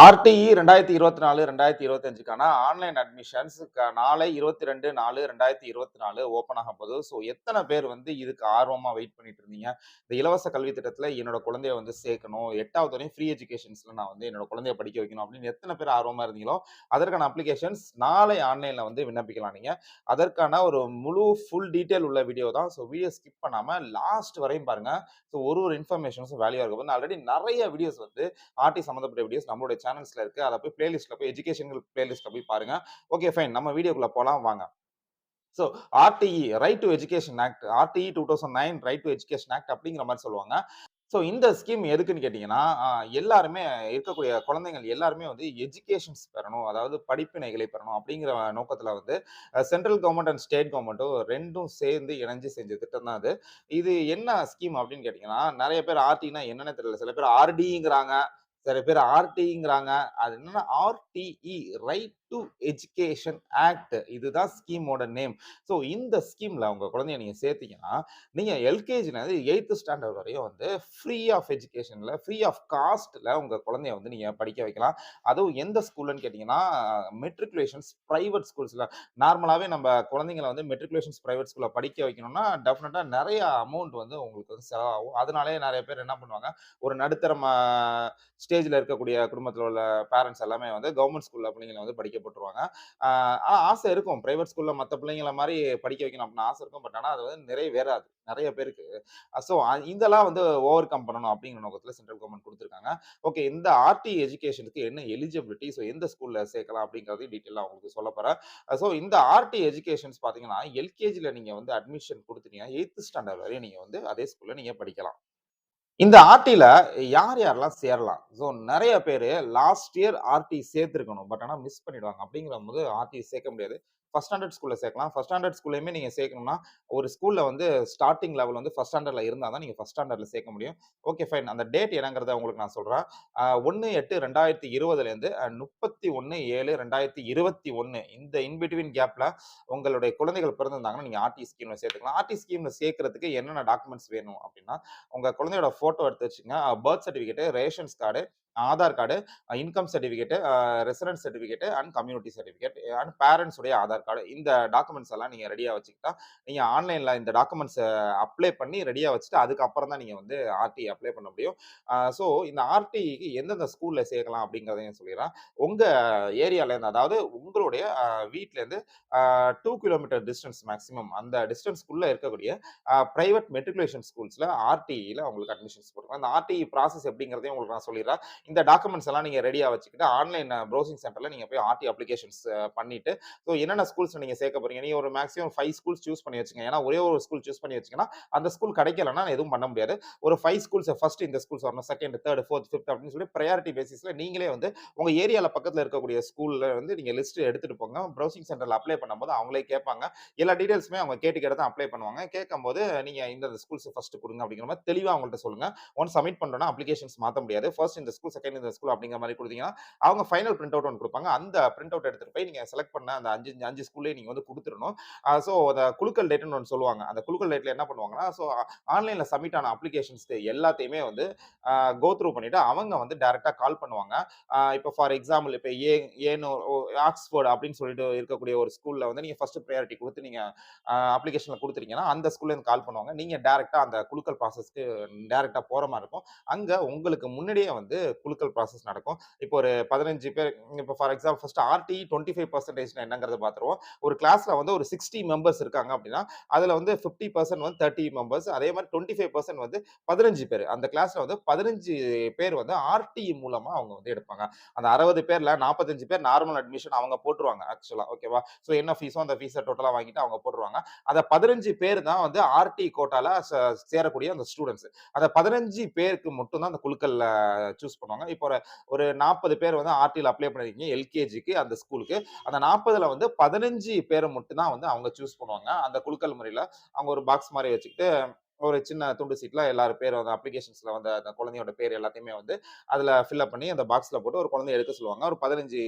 RTE ரெண்டாயிரத்தி இருபத்தி நாலு ரெண்டாயிரத்தி இருபத்தஞ்சுக்கான ஆன்லைன் அட்மிஷன்ஸ் நாளை இருபத்தி ரெண்டு நாலு ரெண்டாயிரத்தி இருபத்தி நாலு ஓப்பன் ஆக போகுது ஸோ எத்தனை பேர் வந்து இதுக்கு ஆர்வமாக வெயிட் பண்ணிட்டு இருந்தீங்க இந்த இலவச கல்வி திட்டத்தில் என்னோட குழந்தைய வந்து சேர்க்கணும். எட்டாவது வரையும் ஃப்ரீ எஜுகேஷன்ஸில் நான் வந்து என்னோட குழந்தைய படிக்க வைக்கணும் அப்படின்னு எத்தனை பேர் ஆர்வமாக இருந்தீங்களோ அதற்கான அப்ளிகேஷன்ஸ் நாளை ஆன்லைனில் வந்து விண்ணப்பிக்கலாம் நீங்கள் அதற்கான ஒரு முழு ஃபுல் டீட்டெயில் உள்ள வீடியோ தான். ஸோ வீடியோ ஸ்கிப் பண்ணாமல் லாஸ்ட் வரையும் பாருங்கள் ஸோ ஒரு ஒரு இன்ஃபர்மேஷன்ஸும் வேல்யூ இருக்கும். ஆல்ரெடி நிறைய வீடியோஸ் வந்து ஆர்டி சம்மந்தப்பட்ட வீடியோஸ் நம்மளுடைய சேனல்ஸ்ல இருக்கு. அதை போய் பிளேலிஸ்ட்ல போய் எஜுகேஷனல் பிளேலிஸ்ட்ல போய் பாருங்க. ஓகே ஃபைன் நம்ம வீடியோக்குள்ள போலாம் வாங்க. So RTE right to education act RTE two thousand nine right to education act அப்படிங்கிற மாதிரி சொல்லுவாங்க. ஸோ இந்த ஸ்கீம் எதுக்குன்னு கேட்டிங்கன்னா எல்லாருமே இருக்கக்கூடிய குழந்தைகள் எல்லாருமே வந்து எஜுகேஷன்ஸ் பெறணும் அதாவது படிப்பினைகளை பெறணும் அப்படிங்கிற நோக்கத்தில் வந்து சென்ட்ரல் கவர்மெண்ட் அண்ட் ஸ்டேட் கவர்மெண்ட்டும் ரெண்டும் சேர்ந்து இணைஞ்சு செஞ்ச திட்டம் தான் அது. இது என்ன ஸ்கீம் அப்படின்னு கேட்டிங்கன்னா நிறைய பேர் ஆர்டினா என்னென்ன தெரியல. சில பேர் ஆர்டிங்கிறாங்க சில பேர் ஆர்டிங்கிறாங்க. அது என்னன்னா RTE right to education act இதுதான் ஸ்கீமோட நேம் ஸோ இந்த ஸ்கீமில் உங்கள் குழந்தைய நீங்கள் சேர்த்தீங்கன்னா நீங்கள் எல்கேஜிலேருந்து எயித்து ஸ்டாண்டர்ட் வரையும் வந்து ஃப்ரீ ஆஃப் எஜுகேஷனில் ஃப்ரீ ஆஃப் காஸ்ட்டில் உங்கள் குழந்தைய வந்து நீங்கள் படிக்க வைக்கலாம். அதுவும் எந்த ஸ்கூல்னு கேட்டிங்கன்னா மெட்ரிகுலேஷன்ஸ் ப்ரைவேட் ஸ்கூல்ஸில் நார்மலாகவே நம்ம குழந்தைங்களை வந்து மெட்ரிகுலேஷன்ஸ் ப்ரைவேட் ஸ்கூலில் படிக்க வைக்கணும்னா டெஃபினட்டாக நிறைய அமௌண்ட் வந்து உங்களுக்கு வந்து செலவாகும். அதனாலே நிறைய பேர் என்ன பண்ணுவாங்க ஒரு நடுத்தர ஸ்டேஜில் இருக்கக்கூடிய குடும்பத்தில் உள்ள பேரண்ட்ஸ் எல்லாமே வந்து கவர்மெண்ட் ஸ்கூலில் பிள்ளைங்களை வந்து படிக்க போட்டுருவாங்க. ஆனால் ஆசை இருக்கும். ப்ரைவேட் ஸ்கூலில் மற்ற பிள்ளைங்கள மாதிரி படிக்க வைக்கணும் அப்படின்னு ஆசை இருக்கும். பட் ஆனால் அது வந்து நிறைவேறாது நிறைய பேருக்கு. ஸோ இதெல்லாம் வந்து ஓவர் கம் பண்ணணும் அப்படிங்கிற நோக்கத்தில் சென்ட்ரல் கவர்மெண்ட் கொடுத்துருக்காங்க. ஓகே இந்த ஆர்டி எஜுகேஷனுக்கு என்ன எலிஜிபிலிட்டி ஸோ எந்த ஸ்கூலில் சேர்க்கலாம் அப்படிங்கிறதையும் டீட்டெயிலாக உங்களுக்கு சொல்ல போகிறேன் ஸோ இந்த ஆர்டி எஜுகேஷன்ஸ் பார்த்தீங்கன்னா எல்கேஜியில் நீங்கள் வந்து அட்மிஷன் கொடுத்துட்டீங்கன்னா எயித்து ஸ்டாண்டர்ட் வரையும் நீங்கள் வந்து அதே ஸ்கூலில் நீங்கள் படிக்கலாம். இந்த ஆர்டியில் யார் யாரெல்லாம் சேரலாம்? ஸோ நிறைய பேர் லாஸ்ட் இயர் ஆர்டி சேர்த்துருக்கணும். பட் ஆனால் மிஸ் பண்ணிடுவாங்க. அப்படிங்கிற போது ஆர்டி சேர்க்க முடியாது. ஃபஸ்ட் ஸ்டாண்டர்ட் ஸ்கூலில் சேர்க்கலாம். ஃபஸ்ட் ஸ்டாண்டர்ட் ஸ்கூல்லையுமே நீங்கள் சேர்க்கணும்னா ஒரு ஸ்கூலில் வந்து ஸ்டார்டிங் லெவல் வந்து ஃபஸ்ட் ஸ்டாண்டர்டில் இருந்தால் தான் நீங்கள் ஃபஸ்ட் ஸ்டாண்டர்டில் சேர்க்க முடியும். ஓகே ஃபைன் அந்த டேட் என்னங்கிறத உங்களுக்கு நான் சொல்கிறேன் ஒன்று எட்டு ரெண்டாயிரத்தி இருபதுலேருந்து முப்பத்தி ஒன்று ஏழு ரெண்டாயிரத்தி இருபத்தி ஒன்று இந்த இன்பிட்வீன் கேப்பில் உங்களுடைய குழந்தைகள் பிறந்திருந்தாங்கன்னா நீங்கள் ஆர்டி ஸ்கீமில் சேர்த்துக்கலாம். ஆர்டி ஸ்கீமில் சேர்க்கறதுக்கு என்னென்ன டாக்குமெண்ட்ஸ் வேணும் அப்படின்னா உங்கள் குழந்தையோட ஃபோட்டோ எடுத்து வச்சுங்க birth certificate rations card Aadhaar card income certificate resident certificate and community certificate and பேரண்ட்ஸுடைய Aadhaar card. இந்த டாக்குமெண்ட்ஸ் எல்லாம் நீங்கள் ரெடியாக வச்சுக்கிட்டா நீங்கள் ஆன்லைனில் இந்த டாக்குமெண்ட்ஸை அப்ளை பண்ணி ரெடியாக வச்சுட்டு அதுக்கப்புறம் தான் நீங்கள் வந்து ஆர்டி அப்ளை பண்ண முடியும். ஸோ இந்த ஆர்டிக்கு எந்தெந்த ஸ்கூலில் சேர்க்கலாம் அப்படிங்கிறதையும் சொல்லிடுறேன். உங்கள் ஏரியாவிலேருந்து அதாவது உங்களுடைய வீட்டிலேருந்து டூ கிலோமீட்டர் டிஸ்டன்ஸ் மேக்ஸிமம் அந்த டிஸ்டன்ஸ்க்குள்ளே இருக்கக்கூடிய ப்ரைவேட் மெட்ரிகுலேஷன் ஸ்கூல்ஸில் ஆர்டியில் உங்களுக்கு அட்மிஷன்ஸ் கொடுக்கும் அந்த ஆர்டி ப்ராசஸ் எப்படிங்கிறதையும் உங்களுக்கு நான் சொல்லிடுறேன். இந்த டாக்குமெண்ட்ஸ் எல்லாம் நீங்கள் ரெடியாக வச்சுக்கிட்டு ஆன்லைன் ப்ரௌசிங் சென்டரில் நீங்கள் போய் ஆர்டி அப்ளிகேஷன்ஸ் பண்ணிட்டு ஸோ என்னென்ன ஸ்கூல்ஸ் நீங்கள் சேர்க்க போறீங்க? நீங்கள் ஒரு மேக்ஸிமம் ஃபைவ் ஸ்கூல்ஸ் சூஸ் பண்ணி வச்சுங்க ஏன்னா ஒரே ஒரு ஸ்கூல் சூஸ் பண்ணி வச்சிங்கன்னா அந்த ஸ்கூல் கிடைக்கலன்னா எதுவும் பண்ண முடியாது. ஒரு ஃபைவ் ஸ்கூல்ஸ் ஃபர்ஸ்ட் இந்த ஸ்கூல்ஸ் வரணும் செகண்ட் தேர்ட் ஃபோர்த் ஃபிஃப்த் அப்படின்னு சொல்லி ப்ரையாரிட்டி பேசிஸில் நீங்களே வந்து உங்கள் ஏரியாவில் பக்கத்தில் இருக்கக்கூடிய ஸ்கூலில் வந்து நீங்கள் லிஸ்ட் எடுத்துகிட்டு போங்க. ப்ரௌசிங் சென்டரில் அப்ளை பண்ணும்போது அவங்களே கேட்பாங்க. எல்லா டீடைல்ஸுமே அவங்க கேட்டு தான் அப்ளை பண்ணுவாங்க. கேட்கும்போது நீங்கள் இந்த ஸ்கூல்ஸ் ஃபர்ஸ்ட் கொடுங்க அப்படிங்கிற மாதிரி தெளிவாக அவங்கள்ட்ட சொல்லுங்கள் ஒன் சப்மிட் பண்ணோன்னா அப்ளிகேஷன்ஸ் மாற்ற முடியாது. ஃபர்ஸ்ட் இந்த ஸ்கூல் செகண்ட் இந்த ஸ்கூல் அப்படிங்கிற மாதிரி கொடுத்தீங்கன்னா அவங்க ஃபைனல் பிரிண்ட் அவுட் ஒன்று கொடுப்பாங்க. அந்த பிரிண்ட் அவுட் எடுத்துகிட்டு போய் நீங்கள் செலக்ட் பண்ண அந்த அஞ்சு அஞ்சு ஸ்கூல்லேயே நீங்கள் வந்து கொடுத்துடணும். ஸோ அந்த குழுக்கள் டேட்டுன்னு ஒன்று சொல்லுவாங்க. அந்த குழுக்கள் டேட்டில் என்ன பண்ணுவாங்கன்னா ஸோ ஆன்லைனில் சப்மிட் ஆன அப்ளிகேஷன்ஸ்க்கு எல்லாத்தையுமே வந்து கோ த்ரூ பண்ணிவிட்டு அவங்க வந்து டேரெக்டாக கால் பண்ணுவாங்க. இப்போ ஃபார் எக்ஸாம்பிள் இப்போ ஏ ஏன்னு ஆக்ஸ்ஃபோர்டு அப்படின்னு சொல்லிட்டு இருக்கக்கூடிய ஒரு ஸ்கூலில் வந்து நீங்கள் ஃபஸ்ட்டு ப்ரையாரிட்டி கொடுத்து நீங்கள் அப்ளிகேஷனில் கொடுத்துட்டீங்கன்னா அந்த ஸ்கூல்லேருந்து கால் பண்ணுவாங்க. நீங்கள் டேரெக்டாக அந்த குழுக்கள் ப்ராசஸ்க்கு டேரெக்டாக போகிற மாதிரி இருக்கும். அங்கே உங்களுக்கு முன்னாடியே வந்து குழுக்கள் ப்ராசஸ் நடக்கும். இப்போ ஒரு பதினஞ்சு பேர் இப்போ for example first RT twenty five percentage என்னங்கிறத பார்த்துருவோம். ஒரு கிளாஸில் வந்து ஒரு சிக்ஸ்டி மெம்பர்ஸ் இருக்காங்க அப்படின்னா அதில் வந்து ஃபிஃப்டி பர்சன்ட் வந்து தேர்ட்டி மெம்பர்ஸ் அதே மாதிரி டுவெண்ட்டி ஃபைவ் பர்சன்ட் வந்து பதினஞ்சு பேர். அந்த கிளாஸில் வந்து பதினஞ்சு பேர் வந்து ஆர்டி மூலமாக அவங்க வந்து எடுப்பாங்க. அந்த அறுபது பேரில் நாற்பத்தஞ்சு பேர் நார்மல் அட்மிஷன் அவங்க போட்டுருவாங்க ஆக்சுவலாக ஓகேவா ஸோ என்ன ஃபீஸோ அந்த ஃபீஸை டோட்டலாக வாங்கிட்டு அவங்க போட்டுருவாங்க. அதை பதினஞ்சு பேர் தான் வந்து ஆர்டி கோட்டாவில் சேரக்கூடிய அந்த ஸ்டூடெண்ட்ஸ் அந்த பதினஞ்சு பேருக்கு மட்டும்தான் அந்த குழுக்களில் சூஸ் பண்ணுவாங்க இப்போ ஒரு ஒரு நாற்பது பேர் வந்து ஆர்டியில் அப்ளை பண்ணிருக்கீங்க எல்கேஜிக்கு அந்த ஸ்கூலுக்கு அந்த நாற்பதுல வந்து பதினஞ்சு பேரை மட்டும் தான் வந்து அவங்க சூஸ் பண்ணுவாங்க. அந்த குழுக்கள் முறையில் அவங்க ஒரு பாக்ஸ் மாதிரி வச்சுக்கிட்டு ஒரு சின்ன துண்டு சீட்டில் எல்லாரும் பேர் அந்த அப்ளிகேஷன்ஸில் வந்த அந்த குழந்தையோட பேர் எல்லாத்தையுமே வந்து அதில் ஃபில்அப் பண்ணி அந்த பாக்ஸில் போட்டு ஒரு குழந்தைய எடுக்க சொல்லுவாங்க. ஒரு பதினஞ்சு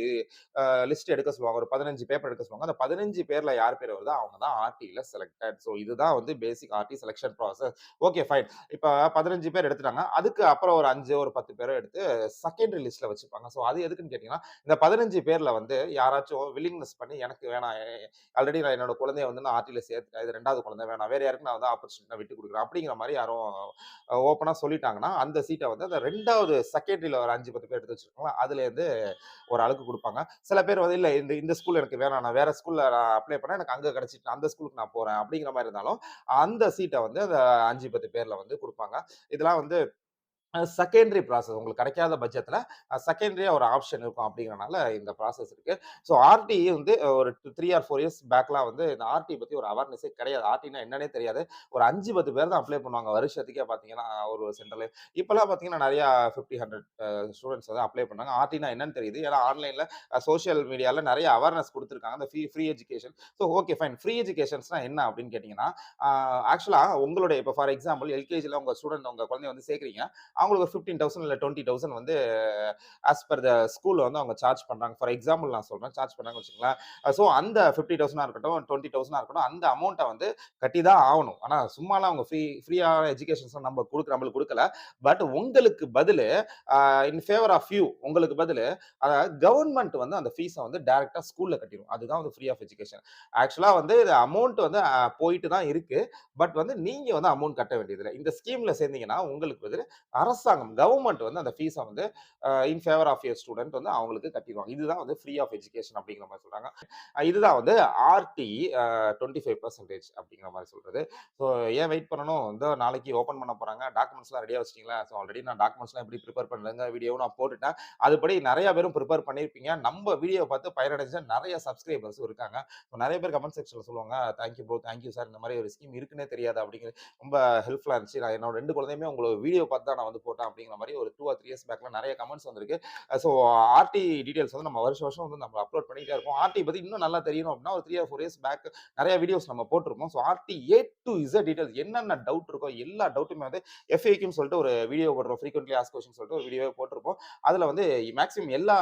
லிஸ்ட் எடுக்க சொல்லுவாங்க. ஒரு 15 பேப்பர் எடுக்க சொல்லுவாங்க. அந்த பதினஞ்சு பேரில் யார் பேர் வருதோ அவங்க தான் ஆர்டியில் செலக்டட். ஸோ இதுதான் வந்து basic RT selection process. Okay fine. இப்போ பதினஞ்சு பேர் எடுத்துட்டாங்க. அதுக்கு அப்புறம் ஒரு அஞ்சு ஒரு 10 பேர எடுத்து செகண்டரி லிஸ்ட்டில் வச்சுப்பாங்க. ஸோ அது எதுக்குன்னு கேட்டிங்கன்னா இந்த பதினஞ்சு பேரில் வந்து யாராச்சும் வில்லிங்னஸ் பண்ணி எனக்கு வேணாம். ஆல்ரெடி நான் என்னோட குழந்தைய வந்து நான் ஆர்டியில் சேர்த்துட்டேன். இது ரெண்டாவது குழந்தை வேணாம். வேறு யாருக்கு நான் வந்து ஆப்பர்ச்சுனிட்டி விட்டு கொடுக்குறேன் அப்படிங்கிற மாதிரி யாரும் ஓப்பனாக சொல்லிட்டாங்கன்னா, அந்த சீட்டை வந்து அந்த ரெண்டாவது செகண்டரியில் ஒரு 5, 10 பேர் எடுத்து வச்சுருக்காங்களா அதுலேருந்து ஒரு அளவுக்கு கொடுப்பாங்க சில பேர் வந்து இல்லை இந்த இந்த ஸ்கூல் எனக்கு வேணாம். நான் வேறு ஸ்கூலில் நான் அப்ளை பண்ணேன். எனக்கு அங்கே கிடச்சிட்டு அந்த ஸ்கூலுக்கு நான் போகிறேன் அப்படிங்கிற மாதிரி இருந்தாலும், அந்த சீட்டை வந்து அந்த அஞ்சு பத்து பேரில் வந்து கொடுப்பாங்க இதெல்லாம் வந்து செகண்டரி ப்ராசஸ். உங்களுக்கு கிடைக்காத பட்ஜெட்டில் செகண்டரியாக ஒரு ஆப்ஷன் இருக்கும் அப்படிங்கிறனால இந்த ப்ராசஸ் இருக்கு. ஸோ ஆர்டி வந்து ஒரு த்ரீ ஆர் ஃபோர் இயர்ஸ் பேக்லாம் வந்து இந்த ஆர்டி பத்தி ஒரு அவேர்னஸே கிடையாது. ஆர்டினா என்னன்னே தெரியாது. ஒரு 5, 10 பேர் தான் அப்ளை பண்ணுவாங்க. வருஷத்துக்கே பார்த்தீங்கன்னா, ஒரு சென்டரில் இப்போலாம் பார்த்தீங்கன்னா நெறையா 50, 100 அ ஸ்டூடண்ட்ஸ் வந்து அப்ளை பண்ணாங்க. ஆர்டின்னா என்னன்னு தெரியுது. ஏன்னா ஆன்லைன்ல சோஷியல் மீடியாவில் மீடியால அவேர்னஸ் குடுத்துருக்காங்க. அந்த free free education. So okay fine. Free எஜுகேஷன்ஸ்னா என்ன அப்படின்னு கேட்டிங்கன்னா ஆக்சுவலாக ஆக்சுவலா உங்களுடைய இப்போ ஃபார் எக்ஸாம்பிள் எல்கேஜில உங்க ஸ்டூடண்ட் உங்க குழந்தைய வந்து சேர்க்குறீங்க அவங்களுக்கு ஒரு 15,000 இல்ல 20,000 வந்து ஆஸ் பர் த ஸ்கூலில் வந்து அவங்க சார்ஜ் பண்ணுறாங்க ஃபார் எக்ஸாம்பிள் நான் சொல்கிறேன் சார்ஜ் பண்றாங்கன்னு வச்சுக்கலாம் ஸோ அந்த 50,000ஆ இருக்கட்டும், 20,000ஆ இருக்கட்டும், அந்த அமௌண்ட்டை வந்து கட்டி தான் ஆகணும். ஆனால் சும்மாலாம் அவங்க ஃப்ரீ ஃப்ரீயான எஜுகேஷன்ஸ்லாம் நம்ம குடுக்குற நம்மளுக்கு கொடுக்கல. பட் உங்களுக்கு பதிலு இன் ஃபேவர் ஆஃப் யூ உங்களுக்கு பதில் அதாவது கவர்மெண்ட் வந்து அந்த ஃபீஸை வந்து டேரெக்டாக ஸ்கூலில் கட்டிடும் அதுதான் வந்து ஃப்ரீ ஆஃப் எஜுகேஷன். ஆக்சுவலாக வந்து இது அமௌண்ட் வந்து போயிட்டு தான் இருக்குது பட் வந்து நீங்கள் வந்து அமௌண்ட் கட்ட வேண்டியதில்லை. இந்த ஸ்கீமில் சேர்ந்தீங்கன்னா, உங்களுக்கு பதிலு அரசாங்கம் கவர்மெண்ட் வந்து அந்த ஃபீஸை வந்து in favour of year student வந்து அவங்களுக்கு கட்டிடுவாங்க இதுதான் வந்து ஃப்ரீ ஆஃப் எஜுகேஷன் அப்படிங்கிற மாதிரி சொல்றாங்க. இதுதான் வந்து ஆர்டி டுவெண்ட்டி ஃபைவ் பர்சன்டேஜ் அப்படிங்கிற மாதிரி சொல்றது. ஸோ ஏன் வெயிட் பண்ணணும்? வந்து நாளைக்கு ஓப்பன் பண்ண போறாங்க. டாக்குமெண்ட்ஸ்லாம் ரெடியாக வச்சிட்டீங்களா ஸோ ஆல்ரெடி நான் டாக்குமெண்ட்ஸ்லாம் எப்படி ப்ரிப்பேர் பண்றதுங்க வீடியோ நான் போட்டுட்டேன். அதுபடி நிறைய பேரும் ப்ரிப்பேர் பண்ணியிருப்பீங்க. நம்ம வீடியோ பார்த்து பயனடைஞ்ச நிறைய சப்ஸ்கிரைபர்ஸ் இருக்காங்க. நிறைய பேர் கமெண்ட் செக்ஷனில் சொல்லுவாங்க. Thank you bro, thank you sir. இந்த மாதிரி ஒரு ஸ்கீம் இருக்குன்னே தெரியாது அப்படிங்கிறது ரொம்ப ஹெல்ப்ஃபுல்லாக இருந்துச்சு. நான் என்னோட ரெண்டு குழந்தையுமே உங்களோட வீடியோ பார்த்து தான் நான் வந்து போட்டேன் அப்படிங்கிற மாதிரி ஒரு டூ ஆர் த்ரீ இயர்ஸ் பேக்ல நிறைய கமெண்ட்ஸ் வந்திருக்கு. ஸோ ஆர்டி டீடைல்ஸ் வந்து நம்ம வருஷம் வருஷம் வந்து நம்ம அப்லோட் பண்ணிட்டே இருப்போம். ஆர்டி பத்தி இன்னும் நல்லா தெரியணும் அப்படின்னா ஒரு three or four years back நிறைய வீடியோஸ் நம்ம போட்டிருப்போம். So RT A to Z details என்னென்ன டவுட் இருக்கோ எல்லா டவுட்டுமே வந்து எஃப்ஏக்யூன்னு சொல்லிட்டு ஒரு வீடியோ போடுறோம். ஃப்ரீக்வெண்ட்லி ஆஸ் கொஸ்டின் சொல்லிட்டு ஒரு வீடியோ போட்டிருப்போம். அதுல வந்து மேக்ஸிமம் எல்லா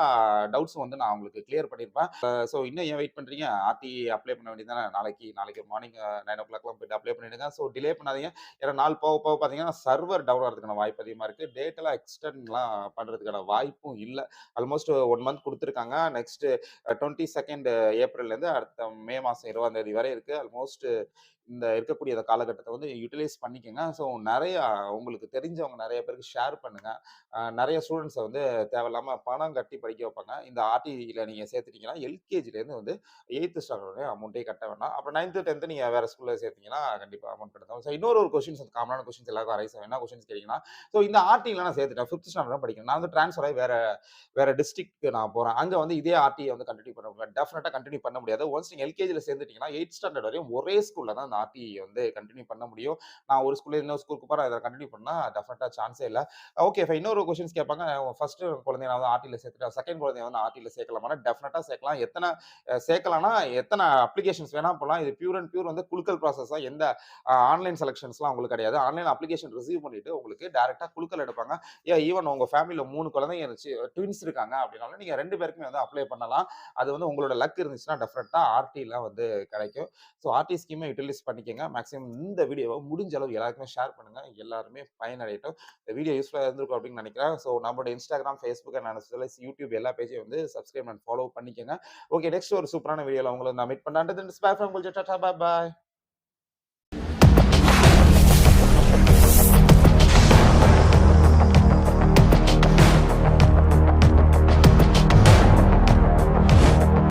டவுட்ஸும் வந்து நான் உங்களுக்கு கிளியர் பண்ணியிருப்பேன். ஸோ இன்னும் ஏன் வெயிட் பண்றீங்க? ஆர்டி அப்ளை பண்ண வேண்டியதானே நாளைக்கு நாளைக்கு மார்னிங் 9:00லாம் போயிட்டு அப்ளை பண்ணிடுங்க. ஸோ டிலே பண்ணாதீங்க. ஏன்னா நாள் போக போக பார்த்தீங்கன்னா, சர்வர் டவுன் ஆகிறதுக்கான வாய்ப்பு அதிகமாக அதிகமாக இருக்குது எல்லாம் எக்ஸ்டெண்ட்லாம் பண்றதுக்கான வாய்ப்பும் இல்ல. ஆல்மோஸ்ட் ஒன் மந்த் குடுத்துருக்காங்க. நெக்ஸ்ட் 22 ஏப்ரல்லேருந்து அடுத்த மே மாசம் 20ஆம் தேதி வரை இருக்கு. ஆல்மோஸ்ட் இந்த இருக்கக்கூடிய காலகட்டத்தை வந்து யுட்டிலைஸ் பண்ணிக்கோங்க ஸோ நிறையா உங்களுக்கு தெரிஞ்சவங்க நிறைய பேருக்கு ஷேர் பண்ணுங்க. நிறைய ஸ்டூடெண்ட்ஸை வந்து தேவையில்லாமல் பணம் கட்டி படிக்க வைப்பாங்க. இந்த ஆர்டில நீங்கள் சேர்த்துட்டீங்கன்னா, எல்கேஜிலேருந்து வந்து 8த் ஸ்டாண்டர்ட் வரையும் கட்ட வேணாம் அப்புறம் நைன்த்து டென்த்து நீங்கள் வேறு ஸ்கூலில் சேர்த்தீங்கன்னா, கண்டிப்பாக அமௌண்ட் கட்டணும். ஸோ இன்னொரு ஒரு கொஸ்டின்ஸ் காமனான கொஸ்டின்ஸ் எல்லாருக்கும் அரைஸ் ஆகும். என்ன கொஸ்டின்ஸ் கேட்டீங்கன்னா, ஸோ இந்த ஆர்டியில் நான் சேர்த்துட்டேன். ஃபிஃப்த் ஸ்டாண்டர்ட் தான் நான் வந்து ட்ரான்ஸ்ஃபர் ஆகி வேற வேறு டிஸ்ட்ரிக்ட்க்கு நான் போகிறேன் அங்கே வந்து இதே ஆர்டியை வந்து கண்டினியூ பண்ண முடியாது. டெஃபினட்டாக கண்டினியூ பண்ண முடியாது. ஒன்ஸ் நீங்கள் எல்கேஜியில் சேர்ந்துட்டீங்கன்னா, எயிட் ஸ்டாண்டர்ட் வரையும் ஒரே ஸ்கூலில் தான் அந்த ஆர்டி வந்து கண்டினியூ பண்ண முடியும். நான் ஒரு ஸ்கூல்ல இன்னொரு ஸ்கூலுக்கு போறேன். அதை கண்டினியூ பண்ணா டெஃபினட்டா சான்ஸே இல்லை ஓகே ஃபைன். இன்னொரு கொஸ்டின்ஸ் கேட்பாங்க. ஃபர்ஸ்ட் குழந்தைய நான் வந்து ஆர்டியில் சேர்த்துட்டேன். செகண்ட் குழந்தைய வந்து ஆர்டியில் சேர்க்கலாமா டெஃபினட்டா சேர்க்கலாம். எத்தனை சேர்க்கலாம்னா, எத்தனை அப்ளிகேஷன்ஸ் வேணா போடலாம். இது பியூர் அண்ட் பியூர் வந்து குழுக்கள் ப்ராசஸ் தான். எந்த ஆன்லைன் செலக்ஷன்ஸ்லாம் உங்களுக்கு கிடையாது. ஆன்லைன் அப்ளிகேஷன் ரிசீவ் பண்ணிட்டு உங்களுக்கு டேரெக்டாக குழுக்கள் எடுப்பாங்க. ஏன் ஈவன் உங்கள் ஃபேமிலியில் மூணு குழந்தைங்க இருந்துச்சு. ட்வின்ஸ் இருக்காங்க அப்படின்னாலும், நீங்கள் ரெண்டு பேருக்குமே வந்து அப்ளை பண்ணலாம். அது வந்து உங்களோட லக் இருந்துச்சுன்னா, டெஃபினட்டாக ஆர்டிலாம் வந்து கிடைக்கும். ஸோ ஆர்டி ஸ்கீமை யூட்டிலைஸ் பண்ணிக்கோங்க மேக்ஸிமம் இந்த வீடியோவை முடிஞ்ச அளவு எல்லாருக்குமே ஷேர் பண்ணுங்க. எல்லாருமே பயனடையட்டும். இந்த வீடியோ யூஸ்ஃபுல்லாக இருந்திருக்கும் அப்படின்னு நினைக்கிறேன். ஸோ நம்மளோட Instagram Facebook and as YouTube எல்லா பேஜையும் வந்து சப்ஸ்கிரைப் அண்ட் ஃபாலோ பண்ணிக்கோங்க ஓகே நெக்ஸ்ட் ஒரு சூப்பரான வீடியோவில் உங்களை நான் மீட் பண்றேன். Then it's bye bye.